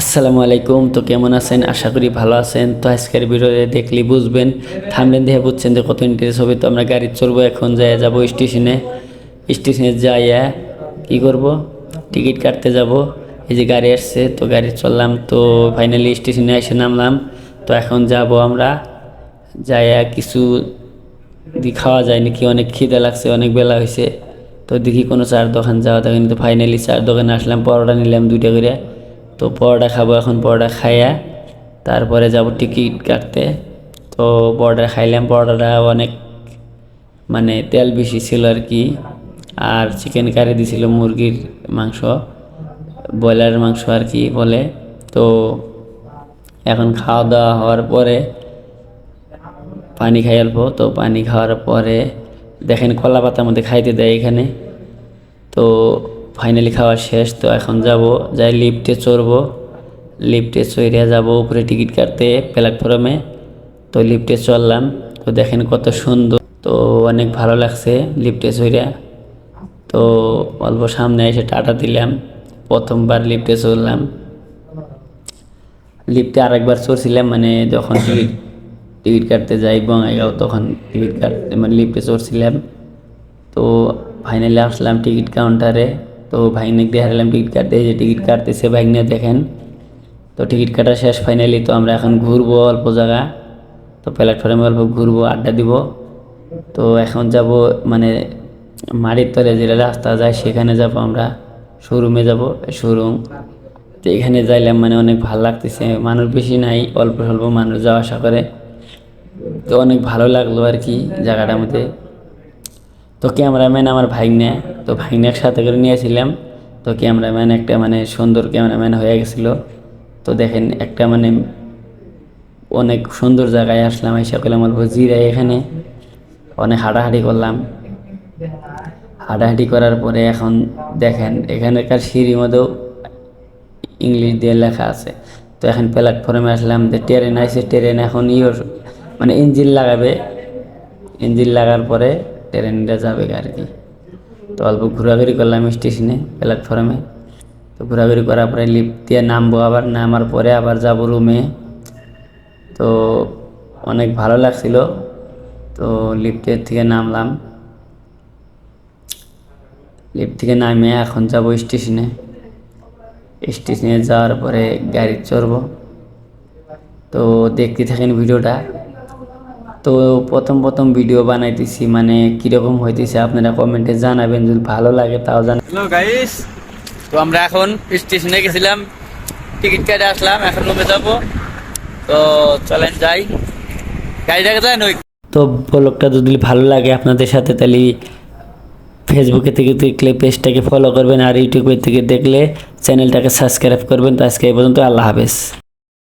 আসসালামু আলাইকুম, তো কেমন আছেন? আশা করি ভালো আছেন। তো আজকের ভিডিওতে দেখলে বুঝবেন, থামলেন দেখে বুঝছেন যে কত ইন্টারেস্ট হবে তো আমরা গাড়ি চড়বো এখন যাই যাব স্টেশনে। স্টেশনে যাইয়া কি করব? টিকিট কাটতে যাব। এই যে গাড়ি আসছে, তো গাড়ি চললাম তো ফাইনালি স্টেশনে এসে নামলাম। তো এখন যাব আমরা। যাইয়া কিছু খাওয়া যায় নাকি? অনেক খিদে লাগছে, অনেক বেলা হয়েছে তো দেখি কোনো চার দোকান যাওয়া থাকে কিন্তু ফাইনালি চার দোকানে আসলাম, পরোটা নিলাম দুইটা করে। তো পরোটা খাব এখন, পরোটা খাইয়া তারপরে যাব টিকিট কাটতে। তো পরোটা খাইলাম, পরোটাটা অনেক মানে তেল বেশি ছিল আর কি। আর চিকেন কারি দিছিল মুরগির মাংস ব্রয়লার মাংস আর কি বলে। তো এখন খাওয়া দাওয়া হওয়ার পরে পানি খাই অল্প। তো পানি খাওয়ার পরে দেখেন কলা পাতার মধ্যে খাইতে দেয় এখানে। তো ফাইনালি খাওয়া শেষ, তো এখন যাব, যাই লিফটে চড়বো। লিফটে চড়ে যাব উপরে টিকিট কাটতে প্ল্যাটফর্মে। তো লিফটে চললাম তো দেখেন কত সুন্দর। তো অনেক ভালো লাগছে লিফটে চড়িয়া তো অল্প সামনে এসে টাটা দিলাম, প্রথমবার লিফটে চড়লাম। লিফটে আরেকবার চড়ছিলাম মানে যখন টিকিট টিকিট কাটতে যাই বঙ্গাইগাঁও, তখন টিকিট কাটতে মানে লিফটে চড়ছিলাম। তো ফাইনালি আসলাম টিকিট কাউন্টারে। তো ভাইনে দেখালাম টিকিট কাটতে। যে টিকিট কাটতেছে ভাইনে দেখেন। তো টিকিট কাটা শেষ ফাইনালি তো আমরা এখন ঘুরবো অল্প জায়গা। তো প্ল্যাটফর্মে অল্প ঘুরবো, আড্ডা দিব। তো এখন যাব মানে মাটির তলে যে রাস্তা যায়, সেখানে যাব আমরা। শোরুমে যাব শোরুম তো এখানে যাইলাম মানে অনেক ভালো লাগতেছে। মানুষ বেশি নাই, অল্প স্বল্প মানুষ যাওয়া আসা করে। তো অনেক ভালো লাগল আর কি জায়গাটার মধ্যে। তো ক্যামেরাম্যান আমার ভাইগনে তো ভাইগনে একসাথে করে নিয়েছিলাম তো ক্যামেরাম্যান একটা মানে সুন্দর ক্যামেরাম্যান হয়ে গেছিল। তো দেখেন একটা মানে অনেক সুন্দর জায়গায় আসলাম এসে করলাম অল্প জিরাই এখানে। অনেক হাঁটাহাঁটি করলাম। হাঁটাহাঁটি করার পরে এখন দেখেন, এখানকার সিঁড়ির মধ্যেও ইংলিশ দিয়ে লেখা আছে। তো এখন প্ল্যাটফর্মে আসলাম, যে ট্রেন আসছে ট্রেন এখন ইয়োর মানে ইঞ্জিন লাগাবে। ইঞ্জিন লাগার পরে ট্রেনটা যাবে আর কি তো অল্প ঘোরাঘুরি করলাম স্টেশনে প্ল্যাটফর্মে তো ঘোরাঘুরি করার পরে লিফট দিয়ে নামবো আবার, নামার পরে আবার যাব রুমে তো অনেক ভালো লাগছিল। তো লিফটের থেকে নামলাম। লিফট থেকে নামে এখন যাব স্টেশনে স্টেশনে যাওয়ার পরে গাড়ি চড়ব। তো দেখতে থাকেন ভিডিওটা তো প্রথম প্রথম ভিডিও বানাইতেছি মানে কীরকম হইতেছে আপনারা কমেন্টে জানাবেন যদি ভালো লাগে তাও জান গাইস তো আমরা এখন স্টেশনে গেছিলাম টিকিট কেটে আসলাম এখন রুমে যাব। তো চলেন যাই। গাড়িটাকে যাই নই তো ব্লগটা যদি ভালো লাগে আপনাদের সাথে তাহলে ফেসবুকে থেকে দেখলে পেজটাকে ফলো করবেন আর ইউটিউবের থেকে দেখলে চ্যানেলটাকে সাবস্ক্রাইব করবেন। তো আজকে এই পর্যন্ত আল্লাহ হাফেজ।